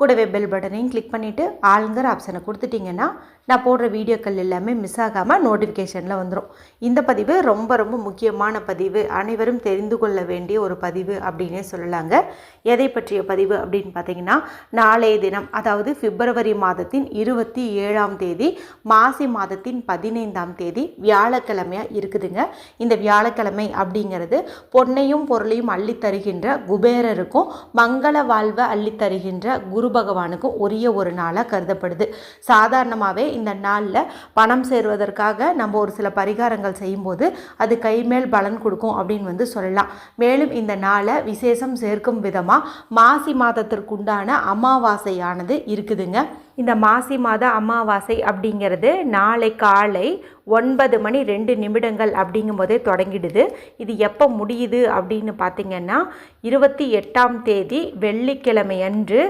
கூடவே பெல் பட்டனையும் கிளிக் பண்ணிவிட்டு ஆளுங்கிற ஆப்ஷனை கொடுத்துட்டிங்கன்னா நான் போடுற வீடியோக்கள் எல்லாமே மிஸ் ஆகாமல் நோட்டிஃபிகேஷனில் வந்துடும் இந்த பதிவு ரொம்ப ரொம்ப முக்கியமான பதிவு. அனைவரும் தெரிந்து கொள்ள வேண்டிய ஒரு பதிவு அப்படின்னே சொல்லலாங்க. எதை பற்றிய பதிவு அப்படின்னு பார்த்தீங்கன்னா நாளைய தினம் அதாவது பிப்ரவரி மாதத்தின் இருபத்தி ஏழாம் தேதி மாசி மாதத்தின் பதினைந்தாம் தேதி வியாழக்கிழமையாக இருக்குதுங்க. இந்த வியாழக்கிழமை அப்படிங்கிறது பொன்னையும் பொருளையும் அள்ளித் தருகின்ற குபேரருக்கும் மங்கள வாழ்வை அள்ளித் தருகின்ற குரு பகவானுக்கும் உரிய ஒரு நாளாக கருதப்படுது. சாதாரணமாகவே இந்த நாளில் பணம் சேருவதற்காக நம்ம ஒரு சில பரிகாரங்கள் செய்யும்போது அது கைமேல் பலன் கொடுக்கும் அப்படின்னு வந்து சொல்லலாம். மேலும் இந்த நாளை விசேஷம் சேர்க்கும் விதமாக மாசி மாதத்திற்குண்டான அமாவாசையானது இருக்குதுங்க. இந்த மாசி மாத அமாவாசை அப்படிங்கிறது நாளை காலை ஒன்பது மணி ரெண்டு நிமிடங்கள் அப்படிங்கும்போதே தொடங்கிடுது. இது எப்போ முடியுது அப்படின்னு பார்த்திங்கன்னா இருபத்தி எட்டாம் தேதி வெள்ளிக்கிழமை அன்று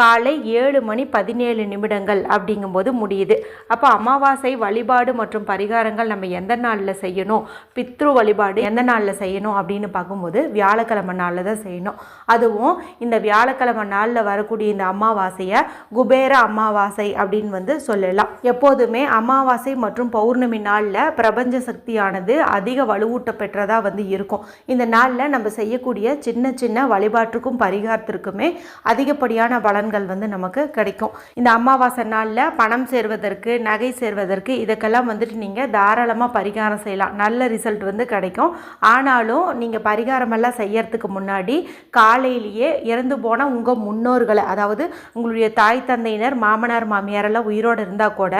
காலை ஏழு மணி பதினேழு நிமிடங்கள் அப்படிங்கும்போது முடியுது. அப்போ அமாவாசை வழிபாடு மற்றும் பரிகாரங்கள் நம்ம எந்த நாளில் செய்யணும்? பித்ரு வழிபாடு எந்த நாளில் செய்யணும் அப்படின்னு பார்க்கும்போது வியாழக்கிழமை நாளில் தான் செய்யணும். அதுவும் இந்த வியாழக்கிழமை நாளில் வரக்கூடிய இந்த அமாவாசையை குபேர அமாவாசை அப்படின்னு வந்து சொல்லலாம். எப்போதுமே அமாவாசை மற்றும் பௌர்ணமி நாளில் பிரபஞ்ச சக்தியானது அதிக வலுவூட்ட பெற்றதாக வந்து இருக்கும். இந்த நாளில் நம்ம செய்யக்கூடிய சின்ன சின்ன வழிபாட்டுக்கும் பரிகாரத்திற்குமே அதிகப்படியான பலன்கள் வந்து நமக்கு கிடைக்கும். இந்த அமாவாசை நாளில் பணம் சேர்வதற்கு நகை சேர்வதற்கு இதுக்கெல்லாம் வந்துட்டு நீங்கள் தாராளமாக பரிகாரம் செய்யலாம். நல்ல ரிசல்ட் வந்து கிடைக்கும். ஆனாலும் நீங்கள் பரிகாரமெல்லாம் செய்யறதுக்கு முன்னாடி காலையிலேயே இறந்து போன உங்கள் முன்னோர்களை அதாவது உங்களுடைய தாய் தந்தையினர் மாமனார் மாமியாரெல்லாம் உயிரோடு இருந்தால் கூட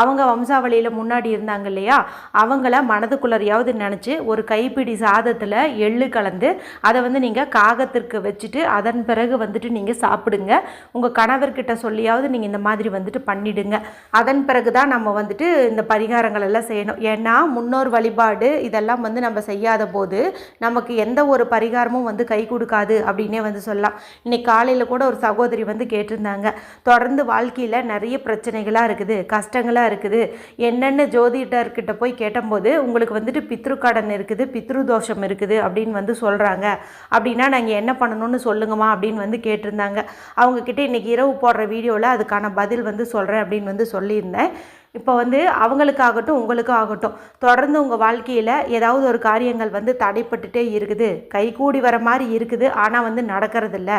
அவங்க வம்சாவளியில் முன்னாடி இருந்தாங்க இல்லையா? அவங்கள மனதுக்குள்ளறையாவது நினச்சி ஒரு கைப்பிடி சாதத்தில் எள்ளு கலந்து அதை வந்து நீங்கள் காகத்திற்கு வச்சுட்டு அதன் பிறகு வந்துட்டு நீங்கள் சாப்பிடுங்க. உங்கள் கணவர்கிட்ட சொல்லியாவது நீங்கள் இந்த மாதிரி வந்துட்டு பண்ணிடுங்க. அதன் பிறகு தான் நம்ம வந்துட்டு இந்த பரிகாரங்கள் எல்லாம் செய்யணும். ஏன்னா முன்னோர் வழிபாடு இதெல்லாம் வந்து நம்ம செய்யாத போது நமக்கு எந்த ஒரு பரிகாரமும் வந்து கை கொடுக்காது அப்படின்னே வந்து சொல்லலாம். இன்னைக்கு காலையில் கூட ஒரு சகோதரி வந்து கேட்டிருந்தாங்க. தொடர்ந்து வாழ்க்கையில் நிறைய பிரச்சனைகளாக இருக்குது கஷ்டங்களாக இருக்குது. என்னென்ன ஜோதிடர்கிட்ட போய் கேட்டபோது உங்களுக்கு வந்துட்டு பித்ரு கடன் இருக்குது பித்ரு தோஷம் இருக்குது அப்படின்னு வந்து சொல்கிறாங்க அப்படின்னா நாங்கள் என்ன பண்ணணும்னு சொல்லுங்கம்மா அப்படின்னு வந்து கேட்டிருந்தாங்க. அவங்க அவங்கக்கிட்ட இன்றைக்கி இரவு போடுற வீடியோவில் அதுக்கான பதில் வந்து சொல்கிறேன் அப்படின்னு வந்து சொல்லியிருந்தேன். இப்போ வந்து அவங்களுக்காகட்டும் உங்களுக்கும் ஆகட்டும். தொடர்ந்து உங்கள் வாழ்க்கையில் ஏதாவது ஒரு காரியங்கள் வந்து தடைப்பட்டுட்டே இருக்குது. கைகூடி வர மாதிரி இருக்குது. ஆனால் வந்து நடக்கிறதில்ல.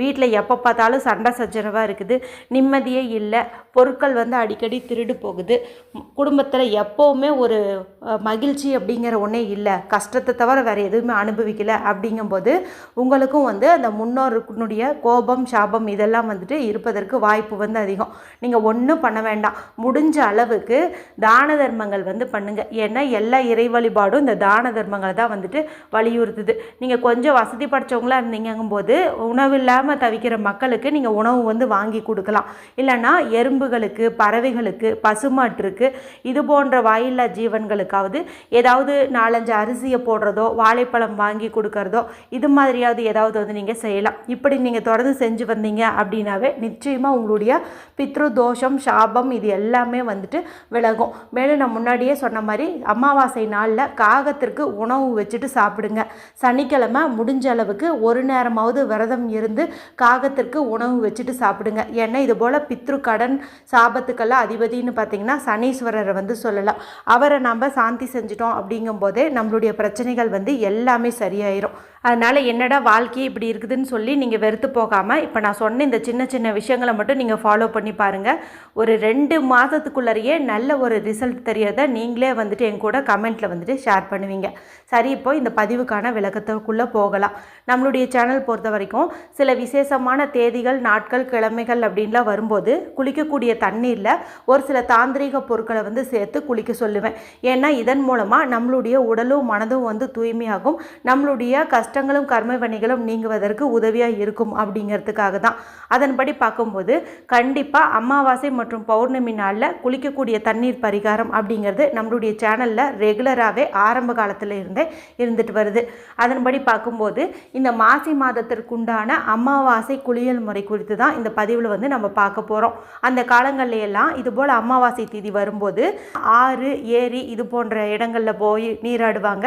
வீட்டில் எப்போ பார்த்தாலும் சண்டை சச்சரவாக இருக்குது. நிம்மதியே இல்லை. பொருட்கள் வந்து அடிக்கடி திருடு போகுது. குடும்பத்தில் எப்போவுமே ஒரு மகிழ்ச்சி அப்படிங்கிற ஒன்றே இல்லை. கஷ்டத்தை தவிர வேறு எதுவுமே அனுபவிக்கலை. அப்படிங்கும்போது உங்களுக்கும் வந்து அந்த முன்னோருக்குனுடைய கோபம் சாபம் இதெல்லாம் வந்துட்டு இருப்பதற்கு வாய்ப்பு வந்து அதிகம். நீங்கள் ஒன்றும் பண்ண வேண்டாம். முடிஞ்ச அளவுக்கு தான தர்மங்கள் வந்து பண்ணுங்கள் ஏன்னா எல்லா இறை வழிபாடும் இந்த தான தர்மங்களை தான் வந்துட்டு வலியுறுத்துது. நீங்கள் கொஞ்சம் வசதி படைச்சவங்களா இருந்தீங்கும்போது உணவு இல்லாமல் தவிக்கிற மக்களுக்கு நீங்கள் உணவு வந்து வாங்கி கொடுக்கலாம். இல்லைன்னா எறும்புகளுக்கு பறவைகளுக்கு பசுமாட்டிற்கு இது போன்ற வாயில்லா ஜீவன்களுக்கு ஜீவன்களுக்காவது ஏதாவது நாலஞ்சு அரிசியை போடுறதோ வாழைப்பழம் வாங்கி கொடுக்கறதோ இது மாதிரியாவது ஏதாவது வந்து நீங்கள் செய்யலாம். இப்படி நீங்கள் தொடர்ந்து செஞ்சு வந்தீங்க அப்படின்னாவே நிச்சயமாக உங்களுடைய பித்ரு தோஷம் சாபம் இது எல்லாமே வந்துட்டு விலகும். மேலும் நான் முன்னாடியே சொன்ன மாதிரி அமாவாசை நாளில் காகத்திற்கு உணவு வச்சுட்டு சாப்பிடுங்க. சனிக்கிழமை முடிஞ்ச அளவுக்கு ஒரு நேரமாவது விரதம் இருந்து காகத்திற்கு உணவு வச்சுட்டு சாப்பிடுங்க. ஏன்னா இது போல் பித்ரு கடன் சாபத்துக்கெல்லாம் அதிபதினு பார்த்தீங்கன்னா சனீஸ்வரரை வந்து சொல்லலாம். அவரை நம்ம சாந்தி செஞ்சிட்டோம் அப்படிங்கும்போதே நம்மளுடைய பிரச்சனைகள் வந்து எல்லாமே சரியாயிரும். அதனால் என்னடா வாழ்க்கையே இப்படி இருக்குதுன்னு சொல்லி நீங்கள் வெறுத்து போகாமல் இப்போ நான் சொன்ன இந்த சின்ன சின்ன விஷயங்களை மட்டும் நீங்கள் ஃபாலோ பண்ணி பாருங்கள் ஒரு ரெண்டு மாதத்துக்குள்ளேயே நல்ல ஒரு ரிசல்ட் தெரியறத நீங்களே வந்துட்டு என் கூட கமெண்ட்டில் வந்துட்டு ஷேர் பண்ணுவீங்க. சரி இப்போ இந்த பதிவுக்கான விளக்கத்துக்குள்ளே போகலாம். நம்மளுடைய சேனல் பொறுத்த வரைக்கும் சில விசேஷமான தேதிகள் நாட்கள் கிழமைகள் அப்படின்லாம் வரும்போது குளிக்கக்கூடிய தண்ணீரில் ஒரு சில தாந்திரிக பொருட்களை வந்து சேர்த்து குளிக்க சொல்லுவேன். ஏன்னா இதன் மூலமாக நம்மளுடைய உடலும் மனதும் வந்து தூய்மையாகும். நம்மளுடைய கஷ்ட கஷ்டங்களும் கர்ம வினைகளும் நீங்குவதற்கு உதவியாக இருக்கும் அப்படிங்கிறதுக்காக தான். அதன்படி பார்க்கும்போது கண்டிப்பாக அமாவாசை மற்றும் பௌர்ணமி நாளில் குளிக்கக்கூடிய தண்ணீர் பரிகாரம் அப்படிங்கிறது நம்மளுடைய சேனலில் ரெகுலராகவே ஆரம்ப காலத்தில் இருந்தே இருந்துட்டு வருது. அதன்படி பார்க்கும்போது இந்த மாசி மாதத்திற்குண்டான அமாவாசை குளியல் முறை குறித்து தான் இந்த பதிவில் வந்து நம்ம பார்க்க போகிறோம் அந்த காலங்கள்ல எல்லாம் இதுபோல் அமாவாசை திதி வரும்போது ஆறு ஏரி இது போன்ற இடங்களில் போய் நீராடுவாங்க.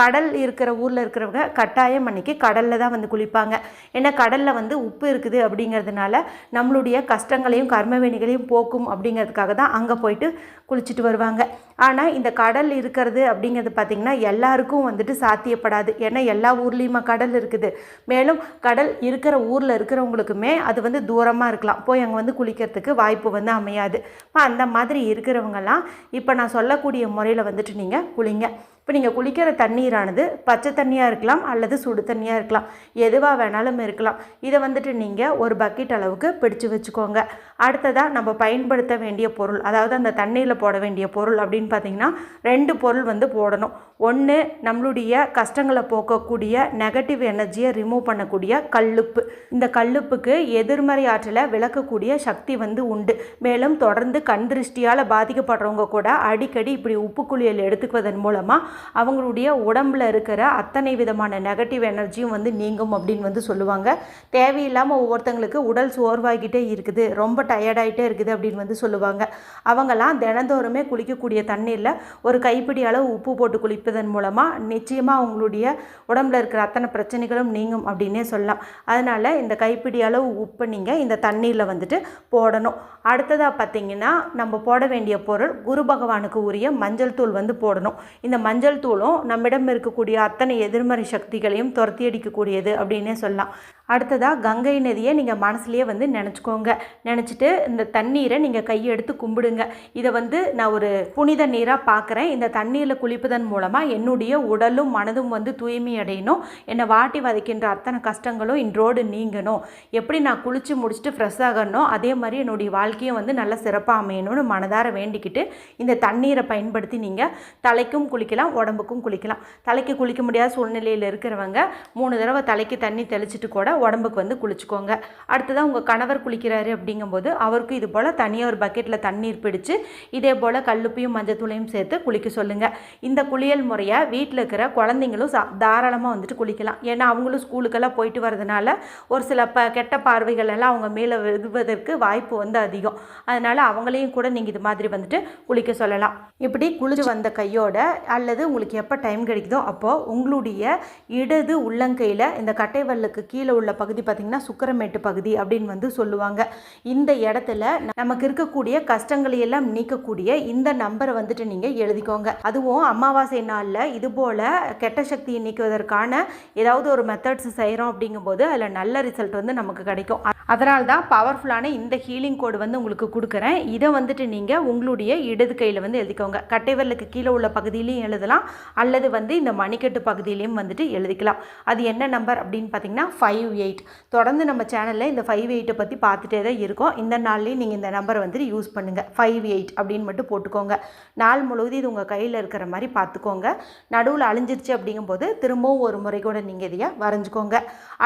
கடல் இருக்கிற ஊரில் இருக்கிறவங்க கட்டாயம் அன்றைக்கி கடலில் தான் வந்து குளிப்பாங்க. ஏன்னா கடலில் வந்து உப்பு இருக்குது அப்படிங்கிறதுனால நம்மளுடைய கஷ்டங்களையும் கர்மவேணிகளையும் போக்கும் அப்படிங்கிறதுக்காக தான் அங்கே போயிட்டு குளிச்சுட்டு வருவாங்க. ஆனால் இந்த கடல் இருக்கிறது அப்படிங்கிறது பார்த்திங்கன்னா எல்லாருக்கும் வந்துட்டு சாத்தியப்படாது. ஏன்னா எல்லா ஊர்லேயுமா கடல் இருக்குது? மேலும் கடல் இருக்கிற ஊரில் இருக்கிறவங்களுக்குமே அது வந்து தூரமாக இருக்கலாம். போய் அங்கே வந்து குளிக்கிறதுக்கு வாய்ப்பு வந்து அமையாது. அந்த மாதிரி இருக்கிறவங்கலாம் இப்போ நான் சொல்லக்கூடிய முறையில் வந்துட்டு நீங்கள் குளிங்க. இப்போ நீங்கள் குளிக்கிற தண்ணீரானது பச்சை தண்ணியாக இருக்கலாம் அல்லது சுடு தண்ணியாக இருக்கலாம். எதுவாக வேணாலும் இருக்கலாம். இதை வந்துட்டு நீங்கள் ஒரு பக்கெட் அளவுக்கு பிடிச்சு வச்சுக்கோங்க. அடுத்ததாக நம்ம பயன்படுத்த வேண்டிய பொருள் அதாவது அந்த தண்ணியில் போட வேண்டிய பொருள் அப்படின்னு பார்த்தீங்கன்னா ரெண்டு பொருள் வந்து போடணும். ஒன்று நம்மளுடைய கஷ்டங்களை போக்கக்கூடிய நெகட்டிவ் எனர்ஜியை ரிமூவ் பண்ணக்கூடிய கல்லுப்பு. இந்த கல்லுப்புக்கு எதிர்மறை ஆற்றலை விளக்கக்கூடிய சக்தி வந்து உண்டு. மேலும் தொடர்ந்து கண் திருஷ்டியால் பாதிக்கப்படுறவங்க கூட அடிக்கடி இப்படி உப்பு குளியல் எடுத்துக்குவதன் மூலமாக அவங்களுடைய உடம்புல இருக்கிற அத்தனை விதமான நெகட்டிவ் எனர்ஜியும் வந்து நீங்கும் அப்படின்னு வந்து சொல்லுவாங்க. தேவையில்லாமல் ஒவ்வொருத்தங்களுக்கு உடல் சோர்வாகிட்டே இருக்குது ரொம்ப டயர்டாகிட்டே இருக்குது அப்படின்னு வந்து சொல்லுவாங்க. அவங்கெல்லாம் தினந்தோறுமே குளிக்கக்கூடிய தண்ணீரில் ஒரு கைப்பிடி அளவு உப்பு போட்டு குடிப்பதன் மூலமாக நிச்சயமாக அவங்களுடைய உடம்புல இருக்கிற அத்தனை பிரச்சனைகளும் நீங்கும் அப்படின்னே சொல்லலாம். அதனால் இந்த கைப்பிடி அளவு உப்பு நீங்கள் இந்த தண்ணீரில் வந்துட்டு போடணும். அடுத்ததாக பார்த்தீங்கன்னா நம்ம போட வேண்டிய பொருள் குரு பகவானுக்கு உரிய மஞ்சள் தூள் வந்து போடணும். இந்த மஞ்சள் தூளும் நம்மிடம் இருக்கக்கூடிய அத்தனை எதிர்மறை சக்திகளையும் துரத்தி அடிக்கக்கூடியது அப்படின்னே சொல்லலாம். அடுத்ததாக கங்கை நதியை நீங்கள் மனசுலேயே வந்து நினச்சிக்கோங்க. நினச்சிட்டு இந்த தண்ணீரை நீங்கள் கையெடுத்து கும்பிடுங்க. இதை வந்து நான் ஒரு புனித நீராக பார்க்குறேன் இந்த தண்ணீரில் குளிப்பதன் மூலமாக என்னுடைய உடலும் மனதும் வந்து தூய்மை அடையணும். என்னை வாட்டி வதைக்கின்ற அத்தனை கஷ்டங்களும் இன்றோடு நீங்கணும். எப்படி நான் குளித்து முடிச்சுட்டு ஃப்ரெஷ் ஆகணும் அதே மாதிரி என்னுடைய வாழ்க்கையும் வந்து நல்ல சிறப்பாக அமையணும்னு மனதார வேண்டிக்கிட்டு இந்த தண்ணீரை பயன்படுத்தி நீங்கள் தலைக்கும் குளிக்கலாம் உடம்புக்கும் குளிக்கலாம். தலைக்கு குளிக்க முடியாத சூழ்நிலையில் இருக்கிறவங்க மூணு தடவை தலைக்கு தண்ணி தெளிச்சிட்டு கூட உடம்புக்கு வந்து குளிச்சுக்கோங்க. அடுத்ததாக உங்கள் கணவர் குளிக்கிறாரு அப்படிங்கும்போது அவருக்கும் இது போல் தனியாக ஒரு பக்கெட்டில் தண்ணீர் பிடிச்சு இதே போல் கல்லுப்பையும் மஞ்சத்தூளையும் சேர்த்து குளிக்க சொல்லுங்கள் இந்த குளியல் முறையை வீட்டில் இருக்கிற குழந்தைங்களும் சா தாராளமாக வந்துட்டு குளிக்கலாம். ஏன்னா அவங்களும் ஸ்கூலுக்கெல்லாம் போயிட்டு வரதுனால ஒரு சில ப கெட்ட பார்வைகள் எல்லாம் அவங்க மேலே விழுவதற்கு வாய்ப்பு வந்து அதிகம். அதனால் அவங்களையும் கூட நீங்கள் இது மாதிரி வந்துட்டு குளிக்க சொல்லலாம். இப்படி குளிச்சு வந்த கையோட அல்லது உங்களுக்கு எப்போ டைம் கிடைக்குதோ அப்போது உங்களுடைய இடது உள்ளங்கையில் இந்த கட்டைவல்லுக்கு கீழே உள்ள பகுதி பார்த்திங்கன்னா சுக்கரமேட்டு பகுதி அப்படின்னு வந்து சொல்லுவாங்க. இந்த இடத்துல நமக்கு இருக்கக்கூடிய கஷ்டங்களை எல்லாம் நீக்கக்கூடிய இந்த நம்பரை வந்துட்டு நீங்கள் எழுதிக்கோங்க. அதுவும் அமாவாசை நாளில் இது போல் கெட்ட சக்தியை நீக்குவதற்கான ஏதாவது ஒரு மெத்தட்ஸ் செய்கிறோம் அப்படிங்கும்போது அதில் நல்ல ரிசல்ட் வந்து நமக்கு கிடைக்கும். அதனால் தான் பவர்ஃபுல்லான இந்த ஹீலிங் கோடு வந்து உங்களுக்கு கொடுக்குறேன். இதை வந்துட்டு நீங்கள் உங்களுடைய இடது கையில் வந்து எழுதிக்கோங்க. கட்டைவரலுக்கு கீழே உள்ள பகுதியிலையும் எழுதலாம். அல்லது வந்து இந்த மணிக்கட்டு பகுதியிலையும் வந்துட்டு எழுதிக்கலாம். அது என்ன நம்பர் அப்படின்னு பார்த்தீங்கன்னா ஃபைவ் எயிட் தொடர்ந்து நம்ம சேனலில் இந்த ஃபைவ் எயிட்டை பற்றி பார்த்துட்டே தான் இருக்கோம். இந்த நாள்லேயும் நீங்கள் இந்த நம்பரை வந்துட்டு யூஸ் பண்ணுங்கள் ஃபைவ் எயிட் அப்படின்னு மட்டும் போட்டுக்கோங்க. நாள் முழுவதும் இது உங்கள் கையில் இருக்கிற மாதிரி பார்த்துக்கோங்க. நடுவில் அழிஞ்சிருச்சு அப்படிங்கும்போது திரும்பவும் ஒரு முறை கூட நீங்கள் இதையை வரைஞ்சிக்கோங்க.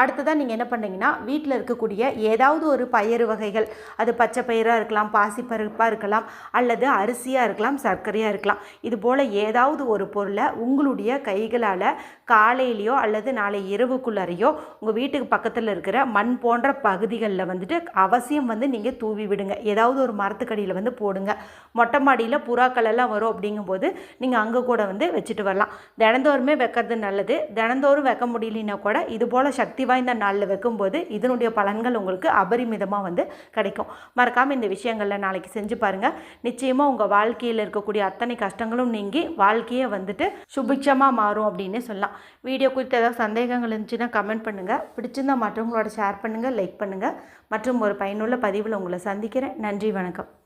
அடுத்ததாக நீங்கள் என்ன பண்ணுறீங்கன்னா வீட்டில் இருக்கக்கூடிய ஏதாவது ஒரு பயிறு வகைகள். அது பச்சை பயிராக இருக்கலாம் பாசிப்பருப்பாக இருக்கலாம் அல்லது அரிசியாக இருக்கலாம் சர்க்கரையாக இருக்கலாம். இது போல் ஏதாவது ஒரு பொருளை உங்களுடைய கைகளால் காலையிலையோ அல்லது நாளை இரவுக்குள்ளாரையோ உங்கள் வீட்டுக்கு பக்கத்தில் இருக்கிற மண் போன்ற பகுதிகளில் வந்துட்டு அவசியம் வந்து நீங்கள் தூவி விடுங்க. ஏதாவது ஒரு மரத்துக்கடியில் வந்து போடுங்க. மொட்டை மாடியில் புறாக்கள் எல்லாம் வரும் அப்படிங்கும்போது நீங்கள் அங்கே கூட வந்து வச்சுட்டு வரலாம். தினந்தோறுமே வைக்கிறது நல்லது. தினந்தோறும் வைக்க முடியலனா கூட இது போல் சக்தி வாய்ந்த நாளில் வைக்கும்போது இதனுடைய பலன்கள் உங்களுக்கு அபரிமிதமாக வந்து கிடைக்கும். மறக்காமல் இந்த விஷயங்களில் நாளைக்கு செஞ்சு பாருங்கள் நிச்சயமாக உங்கள் வாழ்க்கையில் இருக்கக்கூடிய அத்தனை கஷ்டங்களும் நீங்கி வாழ்க்கையை வந்துட்டு சுபிட்சமாக மாறும் அப்படின்னு சொல்லலாம். வீடியோ குறித்து ஏதாவது சந்தேகங்கள் இருந்துச்சுன்னா கமெண்ட் பண்ணுங்கள் பிடிச்சிருந்தா மற்றவங்களோட ஷேர் பண்ணுங்கள் லைக் பண்ணுங்கள் மற்றும் ஒரு பயனுள்ள பதிவில் உங்களை சந்திக்கிறேன். நன்றி வணக்கம்.